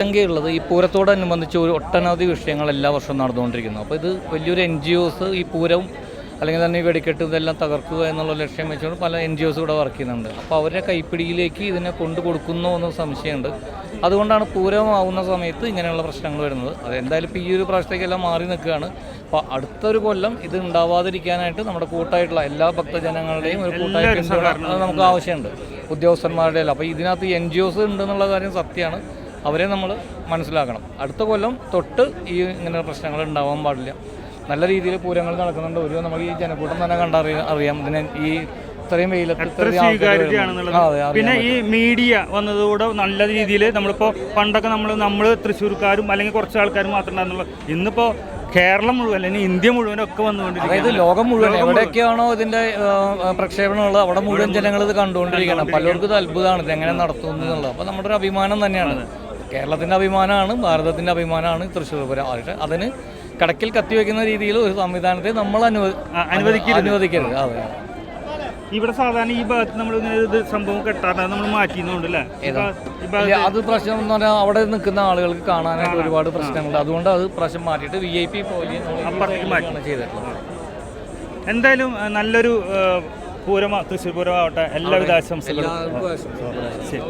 ആശങ്കയുള്ളത് ഈ പൂരത്തോടനുബന്ധിച്ച് ഒരു ഒട്ടനവധി വിഷയങ്ങൾ എല്ലാ വർഷവും നടന്നുകൊണ്ടിരിക്കുന്നു. അപ്പോൾ ഇത് വലിയൊരു എൻ ജി ഒസ് ഈ പൂരം അല്ലെങ്കിൽ തന്നെ ഈ വെടിക്കെട്ട് ഇതെല്ലാം തകർക്കുക എന്നുള്ള ലക്ഷ്യം വെച്ചുകൊണ്ട് പല എൻ ജി ഒസ് ഇവിടെ വർക്ക് ചെയ്യുന്നുണ്ട്. അപ്പോൾ അവരുടെ കൈപ്പിടിയിലേക്ക് ഇതിനെ കൊണ്ടു കൊടുക്കുന്നു എന്ന് സംശയമുണ്ട്. അതുകൊണ്ടാണ് പൂരമാവുന്ന സമയത്ത് ഇങ്ങനെയുള്ള പ്രശ്നങ്ങൾ വരുന്നത്. അത് എന്തായാലും ഇപ്പോൾ ഈ ഒരു പ്രാവശ്യത്തേക്കെല്ലാം മാറി നിൽക്കുകയാണ്. അപ്പോൾ അടുത്തൊരു കൊല്ലം ഇത് ഉണ്ടാവാതിരിക്കാനായിട്ട് നമ്മുടെ കൂട്ടായിട്ടുള്ള എല്ലാ ഭക്തജനങ്ങളുടെയും ഒരു കൂട്ടായ നമുക്ക് ആവശ്യമുണ്ട്. ഉദ്യോഗസ്ഥന്മാരുടെ എല്ലാം അപ്പോൾ ഇതിനകത്ത് എൻ ജി ഒസ് ഉണ്ടെന്നുള്ള കാര്യം സത്യമാണ്. അവരെ നമ്മൾ മനസ്സിലാക്കണം. അടുത്ത കൊല്ലം തൊട്ട് ഈ ഇങ്ങനെ പ്രശ്നങ്ങൾ ഉണ്ടാവാൻ പാടില്ല. നല്ല രീതിയിൽ പൂരങ്ങൾ നടക്കുന്നുണ്ട്. ഒരു നമുക്ക് ഈ ജനക്കൂട്ടം തന്നെ കണ്ടറിയാം അറിയാം. ഇതിനെ ഈ ഇത്രയും വെയിലത്ത് പിന്നെ ഈ മീഡിയ വന്നതുകൂടെ നല്ല രീതിയിൽ നമ്മളിപ്പോൾ പണ്ടൊക്കെ നമ്മൾ നമ്മൾ തൃശ്ശൂർക്കാരും അല്ലെങ്കിൽ കുറച്ച് ആൾക്കാരും മാത്രം ഉണ്ടായിരുന്നുള്ളൂ. ഇന്നിപ്പോ കേരളം മുഴുവൻ അല്ലെങ്കിൽ ഇന്ത്യ മുഴുവൻ ഒക്കെ അതായത് ലോകം മുഴുവൻ എവിടെയൊക്കെയാണോ ഇതിന്റെ പ്രക്ഷേപണമുള്ളത്. അവിടെ മുഴുവൻ ജനങ്ങൾ ഇത് കണ്ടുകൊണ്ടിരിക്കണം പലർക്കും ഇത് അത്ഭുതമാണ്. ഇത് എങ്ങനെ നടത്തുന്നു എന്നുള്ളത്. അപ്പോൾ നമ്മുടെ ഒരു അഭിമാനം തന്നെയാണ്. കേരളത്തിന്റെ അഭിമാനമാണ് ഭാരതത്തിന്റെ അഭിമാനമാണ് തൃശ്ശൂർ പൂരം. പക്ഷേ അതിന് കടക്കിൽ കത്തിവെക്കുന്ന രീതിയിൽ ഒരു സംവിധാനത്തെ നമ്മൾ അനുവദിക്കരുത്. അനുവദിക്കരുത്. അതെ. ഇവിടെ സാധാരണ ഈ ഭാഗത്ത് നമ്മൾ ഇങ്ങനെ ഇത് സംഭവം കെട്ടാതെ നമ്മൾ മാറ്റിയെന്നുണ്ടല്ലേ അത് പ്രശ്നം എന്ന് പറഞ്ഞാൽ അവിടെ നിൽക്കുന്ന ആളുകൾക്ക് കാണാനായിട്ട് ഒരുപാട് പ്രശ്നങ്ങളുണ്ട്. അതുകൊണ്ട് അത് പ്രശ്നം മാറ്റിയിട്ട് വി ഐ പി പോലെ. ചെയ്തിട്ടുള്ളത്. എന്തായാലും നല്ലൊരു പൂരമാ തൃശ്ശൂർ പൂരമാവട്ടെ. എല്ലാവിധ ആശംസകളും. ശരി.